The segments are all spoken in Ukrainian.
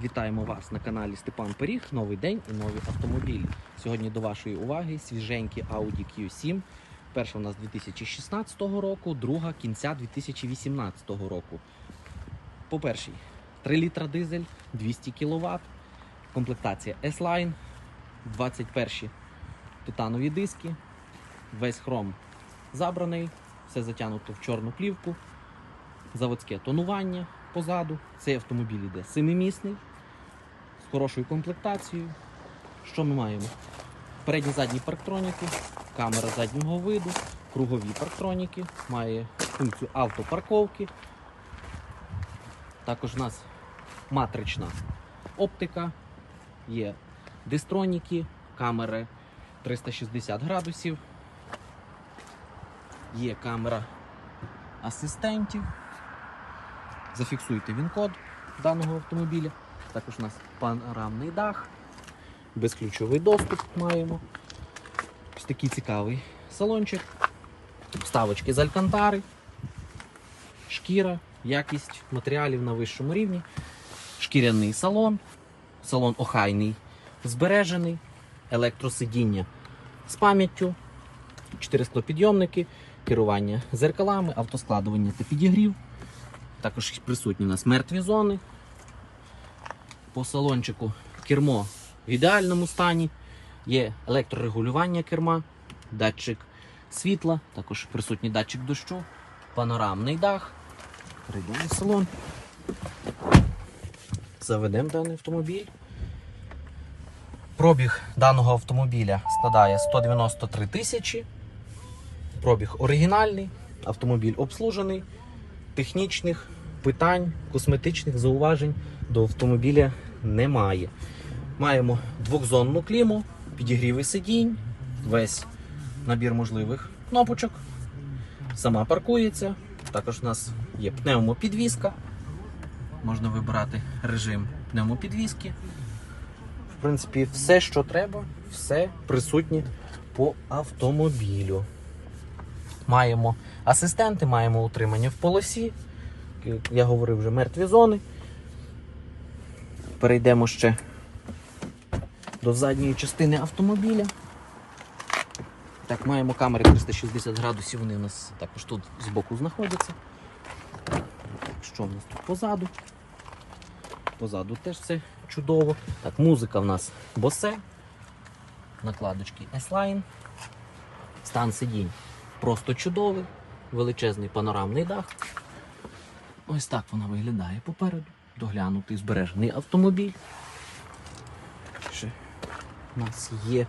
Вітаємо вас на каналі Степан Пиріг. Новий день і нові автомобілі. Сьогодні до вашої уваги свіженькі Audi Q7. Перша у нас 2016 року, друга кінця 2018 року. По першій 3 літра дизель, 200 кВт, комплектація S-Line, 21 титанові диски, весь хром забраний, все затягнуто в чорну плівку, заводське тонування позаду. Цей автомобіль іде семимісний, з хорошою комплектацією. Що ми маємо? Передні задні парктроніки, камера заднього виду, кругові парктроніки, має функцію автопарковки. Також у нас матрична оптика, є дистроніки, камери 360 градусів, є камера асистентів. Зафіксуйте він-код даного автомобіля. Також у нас панорамний дах, безключовий доступ маємо. Ось такий цікавий салончик. Вставочки з алькантари, шкіра, якість матеріалів на вищому рівні, шкіряний салон, салон охайний, збережений, електросидіння з пам'яттю, 4 склопідйомники, керування зеркалами, автоскладування та підігрів. Також присутні у нас мертві зони. По салончику кермо в ідеальному стані. Є електрорегулювання керма, датчик світла, також присутній датчик дощу, панорамний дах. Перейдемо в салон. Заведемо даний автомобіль. Пробіг даного автомобіля складає 193 тисячі. Пробіг оригінальний, автомобіль обслужений технічних питань, косметичних зауважень до автомобіля немає. Маємо двохзонну кліму, підігріви сидінь, весь набір можливих кнопочок. Сама паркується. Також у нас є пневмопідвізка. Можна вибирати режим пневмопідвізки. В принципі, все, що треба, все присутнє по автомобілю. Маємо асистенти, маємо утримання в полосі. Я говорив вже мертві зони. Перейдемо ще до задньої частини автомобіля. Так, маємо камери 360 градусів, вони у нас також тут збоку знаходяться. Так, що в нас тут позаду? Позаду теж все чудово. Так, музика в нас босе, накладочки S-Line, стан сидінь просто чудовий, величезний панорамний дах. Ось так вона виглядає попереду. Доглянутий збережений автомобіль. Ще у нас є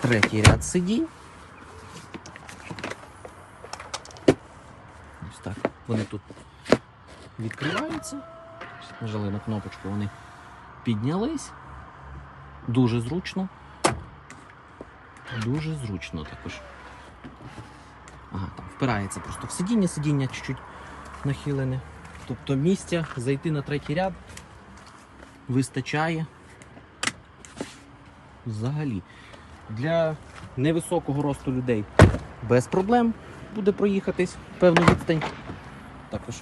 третій ряд сидінь. Ось так. Вони тут відкриваються. Нажали на кнопочку, вони піднялись. Дуже зручно. Дуже зручно також. Впирається просто в сидіння, сидіння чуть-чуть нахилене. Тобто місця зайти на третій ряд вистачає взагалі. Для невисокого росту людей без проблем буде проїхатись певну відстань. Також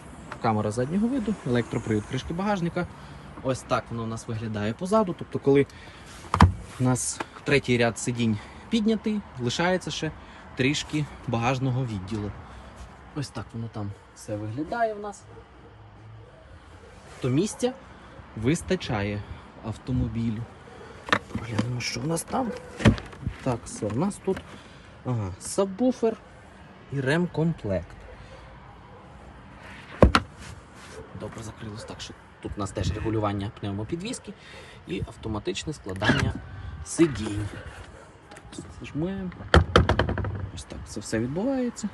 камера заднього виду, електропривід кришки багажника. Ось так воно у нас виглядає позаду. Тобто, коли у нас третій ряд сидінь піднятий, лишається ще трішки багажного відділу. Ось так воно там все виглядає в нас. То місця вистачає автомобілю. Поглянемо, що в нас там. Так, все, в нас тут ага, сабвуфер і ремкомплект. Добре закрилось так, що тут у нас теж регулювання пневмопідвіски і автоматичне складання сидінь. Так, зажмемо. Це все відбувається.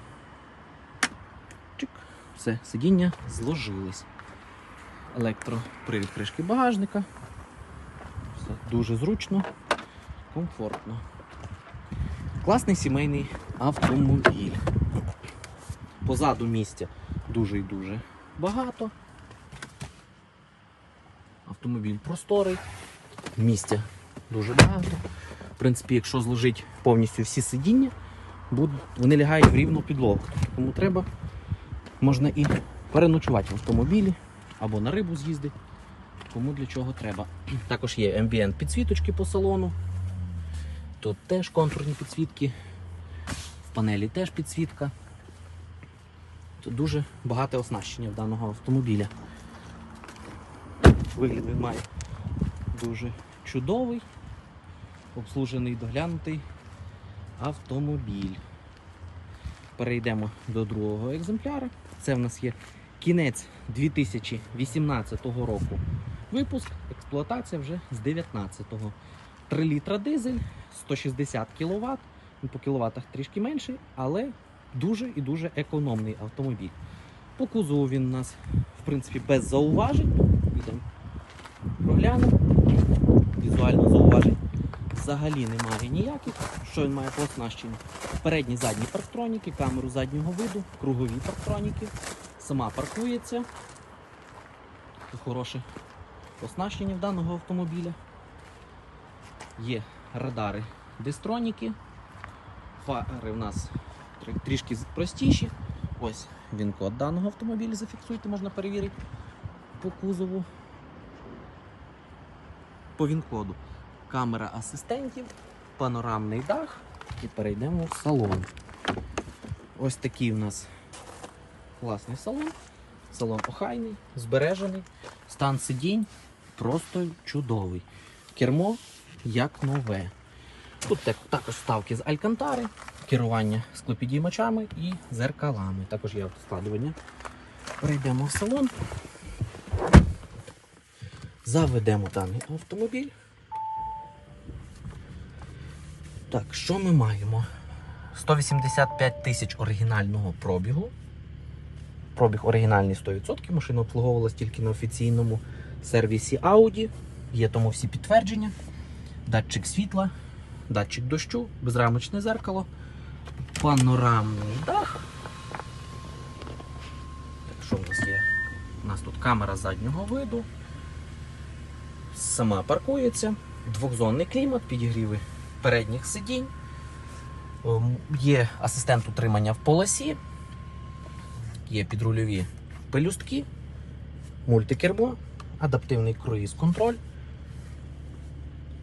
Чик. Все, сидіння зложились. Електропривід кришки багажника. Все дуже зручно, комфортно. Класний сімейний автомобіль. Позаду місця дуже і дуже багато. Автомобіль просторий, місця дуже багато. В принципі, якщо зложити повністю всі сидіння, вони лягають в рівну підлогу. Кому треба, можна і переночувати в автомобілі або на рибу з'їздити. кому для чого треба. Також є ambient підсвіточки по салону. Тут теж контурні підсвітки. В панелі теж підсвітка. Тут дуже багате оснащення в даного автомобіля. Вигляд він має дуже чудовий, обслужений доглянутий автомобіль. Перейдемо до другого екземпляра. Це в нас є кінець 2018 року. Випуск, експлуатація вже з 19-го. 3 літра дизель, 160 кВт. По кіловатах трішки менший, але дуже і дуже економний автомобіль. По кузову він у нас, в принципі, без зауважень. Підемо проглянемо. Візуально зауважень взагалі немає ніяких. Що він має по оснащенню? Передні задні парктроніки, камеру заднього виду, кругові парктроніки. Сама паркується. Хороше оснащення в даного автомобіля. Є радари дистроніки. Фари в нас трішки простіші. Ось він код даного автомобіля зафіксуйте, можна перевірити по кузову. По він-коду. Камера асистентів, панорамний дах і перейдемо в салон. Ось такий у нас класний салон. Салон охайний, збережений, стан сидінь просто чудовий. Кермо як нове. Тут також вставки з алькантари, керування склопідіймачами і зеркалами. Також є автоскладування. Перейдемо в салон. Заведемо даний автомобіль. Так, що ми маємо? 185 тисяч оригінального пробігу. Пробіг оригінальний 100%. Машина обслуговувалась тільки на офіційному сервісі Audi. Є тому всі підтвердження. Датчик світла, датчик дощу, безрамочне зеркало, панорамний дах. Так, що в нас є? У нас тут камера заднього виду. Сама паркується, двохзонний клімат, підігріви передніх сидінь. Ем, Є асистент утримання в полосі, є підрульові пелюстки, мультикермо, адаптивний круїз-контроль.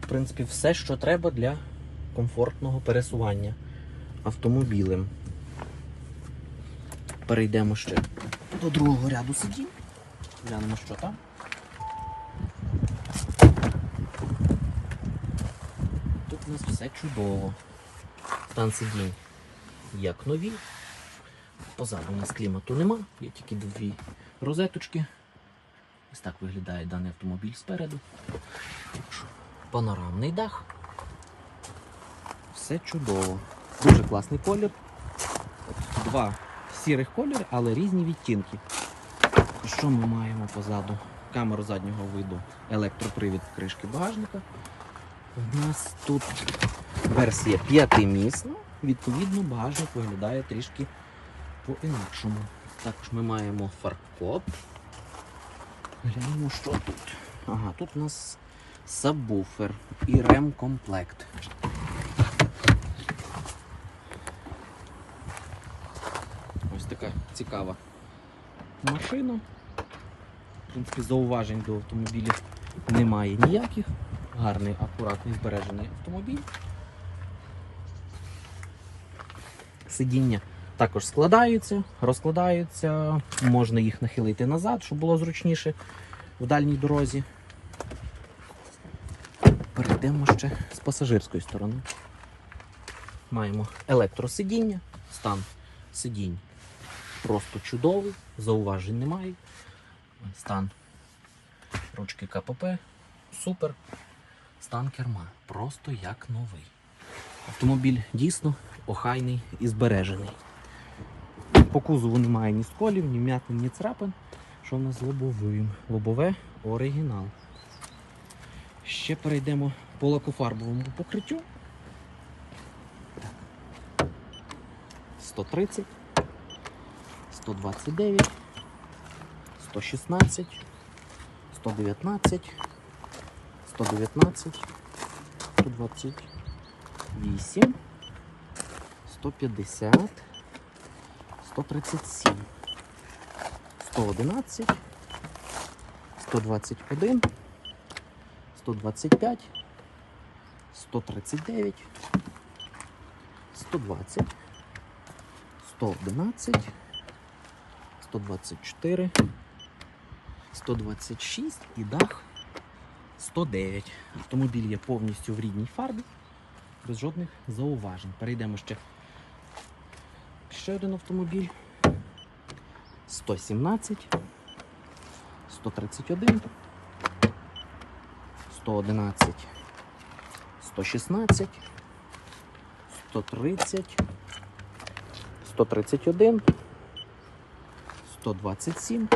В принципі, все, що треба для комфортного пересування автомобілем. Перейдемо ще до другого ряду сидінь. Глянемо, що там. У нас все чудово. Стан сидінь як нові. Позаду у нас клімату нема, є тільки дві розеточки. Ось так виглядає даний автомобіль спереду. Панорамний дах. Все чудово. Дуже класний колір. Два сірих кольори, але різні відтінки. Що ми маємо позаду? Камеру заднього виду, електропривід кришки багажника. У нас тут версія п'ятимісна, відповідно, багажник виглядає трішки по-інакшому. Також ми маємо фаркоп. Глянемо, що тут. Ага, тут у нас сабвуфер і ремкомплект. Ось така цікава машина. В принципі, зауважень до автомобілів немає ніяких. Гарний, акуратний, збережений автомобіль. Сидіння також складаються, розкладаються, можна їх нахилити назад, щоб було зручніше в дальній дорозі. Перейдемо ще з пасажирської сторони. Маємо електросидіння, стан сидінь просто чудовий, зауважень немає. Стан ручки КПП супер. Стан керма просто як новий. Автомобіль дійсно охайний і збережений. По кузову немає ні сколів, ні м'ятин, ні царапин. Що в нас з лобовим? Лобове оригінал. Ще перейдемо по лакофарбовому покриттю. Так. 130, 129, 116, 119, 119, 128, 150, 137, 111, 121, 125, 139, 120, 111, 124, 126 і дах 109. Автомобіль є повністю в рідній фарбі, без жодних зауважень. Перейдемо ще. Ще один автомобіль. 117, 131, 111, 116, 130, 131, 127,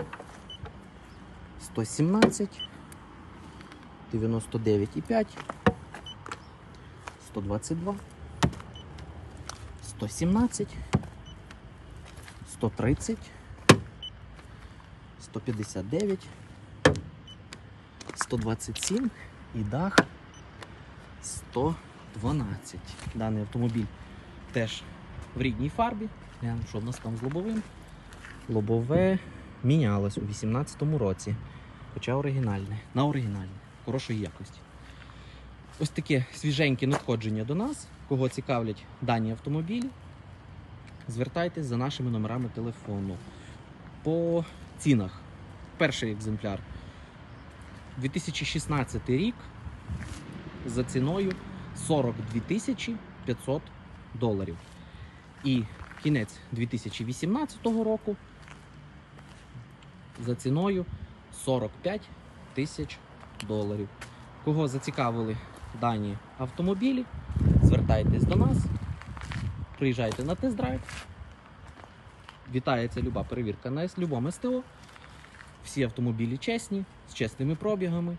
117, 99,5, 122, 117, 130, 159, 127 і дах 112. Даний автомобіль теж в рідній фарбі. Глянемо, що в нас там з лобовим. Лобове мінялось у 18-му році. Хоча оригінальне. На оригінальне. Хорошої якості. Ось таке свіженьке надходження до нас. Кого цікавлять дані автомобілі, звертайтесь за нашими номерами телефону. По цінах. Перший екземпляр 2016 рік за ціною 42 тисячі 500 доларів. І кінець 2018 року за ціною 45 тисяч доларів. Кого зацікавили дані автомобілі, звертайтесь до нас, приїжджайте на тест-драйв. Вітається люба перевірка на любому СТО. Всі автомобілі чесні, з чесними пробігами.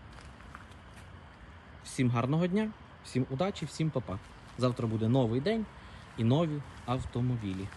Всім гарного дня, всім удачі, всім папа. Завтра буде новий день і нові автомобілі.